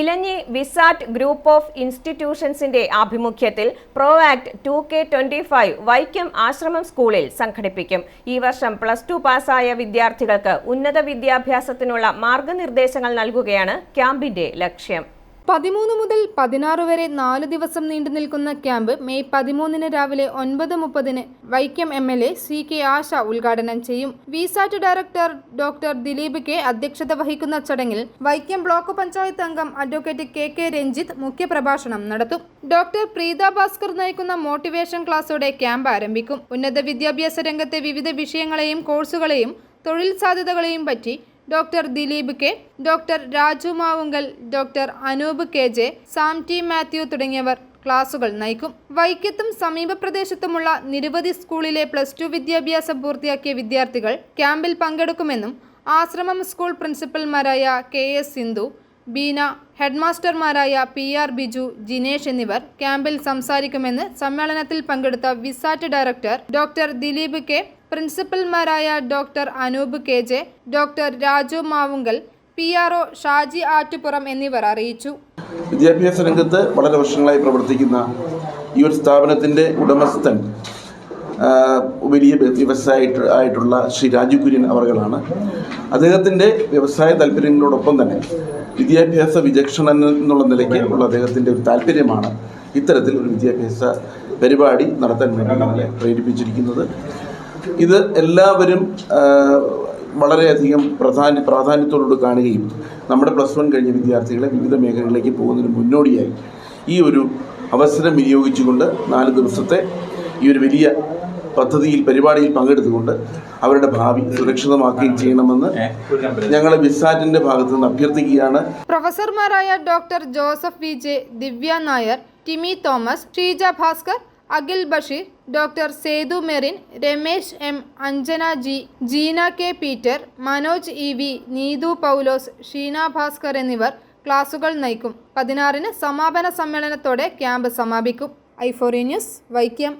Elanji Vsat group of ഇൻസ്റ്റിറ്റ്യൂഷൻസിന്റെ ആഭിമുഖ്യത്തിൽ proact two K twenty five Vaikom ആശ്രമം സ്കൂളിൽ സംഘടിപ്പിക്കും. ഈ വർഷം പ്ലസ് ടു പാസ്സായ വിദ്യാർത്ഥികൾക്ക് ഉന്നത വിദ്യാഭ്യാസത്തിനുള്ള മാർഗനിർദ്ദേശങ്ങൾ നൽകുകയാണ് ക്യാമ്പിന്റെ ലക്ഷ്യം. പതിമൂന്ന് മുതൽ പതിനാറ് വരെ നാല് ദിവസം നീണ്ടു നിൽക്കുന്ന ക്യാമ്പ് മെയ് പതിമൂന്നിന് രാവിലെ ഒൻപത് മുപ്പതിന് Vaikom M L A C K Asha ഉദ്ഘാടനം ചെയ്യും. VISAT director doctor Dileep K അധ്യക്ഷത വഹിക്കുന്ന ചടങ്ങിൽ വൈക്കം ബ്ലോക്ക് പഞ്ചായത്ത് അംഗം അഡ്വക്കേറ്റ് കെ കെ രഞ്ജിത്ത് മുഖ്യപ്രഭാഷണം നടത്തും. ഡോക്ടർ പ്രീത ഭാസ്കർ നയിക്കുന്ന മോട്ടിവേഷൻ ക്ലാസ്സോടെ ക്യാമ്പ് ആരംഭിക്കും. ഉന്നത വിദ്യാഭ്യാസ രംഗത്തെ വിവിധ വിഷയങ്ങളെയും കോഴ്സുകളെയും തൊഴിൽ സാധ്യതകളെയും പറ്റി doctor Dileep K doctor Raju Mavunkal doctor Anoop K J Sam T Mathew തുടങ്ങിയവർ ക്ലാസുകൾ നയിക്കും. വൈക്കത്തും സമീപ പ്രദേശത്തുമുള്ള നിരവധി സ്കൂളിലെ പ്ലസ് ടു വിദ്യാഭ്യാസം പൂർത്തിയാക്കിയ വിദ്യാർത്ഥികൾ ക്യാമ്പിൽ പങ്കെടുക്കുമെന്നും ആശ്രമം സ്കൂൾ പ്രിൻസിപ്പൽമാരായ കെ എസ് സിന്ധു ബീന ഹെഡ്മാസ്റ്റർമാരായ പി ആർ ബിജു ജിനേഷ് എന്നിവർ ക്യാമ്പിൽ സംസാരിക്കുമെന്ന് സമ്മേളനത്തിൽ പങ്കെടുത്ത VISAT director doctor Dileep K പ്രിൻസിപ്പൽമാരായ doctor Anoop K J doctor Raju Mavunkal P R O Shaji Attupuram എന്നിവർ അറിയിച്ചു. വിദ്യാഭ്യാസ രംഗത്ത് വളരെ വർഷങ്ങളായി പ്രവർത്തിക്കുന്ന ഈ ഒരു സ്ഥാപനത്തിന്റെ ഉടമസ്ഥൻ വലിയ വ്യവസായ ആയിട്ടുള്ള ശ്രീ രാജു കുര്യൻ അവർകളാണ്. അദ്ദേഹത്തിന്റെ വ്യവസായ താല്പര്യങ്ങളോടൊപ്പം തന്നെ വിദ്യാഭ്യാസ വിചക്ഷണൻ എന്നുള്ള നിലയ്ക്ക് ഉള്ള അദ്ദേഹത്തിന്റെ ഒരു താല്പര്യമാണ് ഇത്തരത്തിൽ ഒരു വിദ്യാഭ്യാസ പരിപാടി നടത്താൻ വേണ്ടി നമ്മളെ പ്രേരിപ്പിച്ചിരിക്കുന്നത്. ഇത് എല്ലാവരും വളരെയധികം പ്രധാന പ്രാധാന്യത്തോടുകൂടി കാണുകയും നമ്മുടെ പ്ലസ് വൺ കഴിഞ്ഞ വിദ്യാർത്ഥികളെ വിവിധ മേഖലകളിലേക്ക് പോകുന്നതിന് മുന്നോടിയായി ഈ ഒരു അവസരം വിനിയോഗിച്ചുകൊണ്ട് നാല് ദിവസത്തെ ഈ ഒരു വലിയ പദ്ധതിയിൽ പരിപാടിയിൽ പങ്കെടുത്തുകൊണ്ട് അവരുടെ ഭാവി സുരക്ഷിതമാക്കുകയും ചെയ്യണമെന്ന് ഞങ്ങൾ വിസാറ്റിന്റെ ഭാഗത്തു നിന്ന് അഭ്യർത്ഥിക്കുകയാണ്. പ്രൊഫസർമാരായ doctor Joseph V J Divya Nair Timi Thomas Sheeja Bhaskar Akhil Basheer doctor Sethu Merin Ramesh M Anjana G Jeena K Peter Manoj E V Neethu Paulose Sheena Bhaskar എന്നിവർ ക്ലാസുകൾ നയിക്കും. പതിനാറിന് സമാപന സമ്മേളനത്തോടെ ക്യാമ്പ് സമാപിക്കും. ഐ ഫോറി ന്യൂസ് വൈക്കം.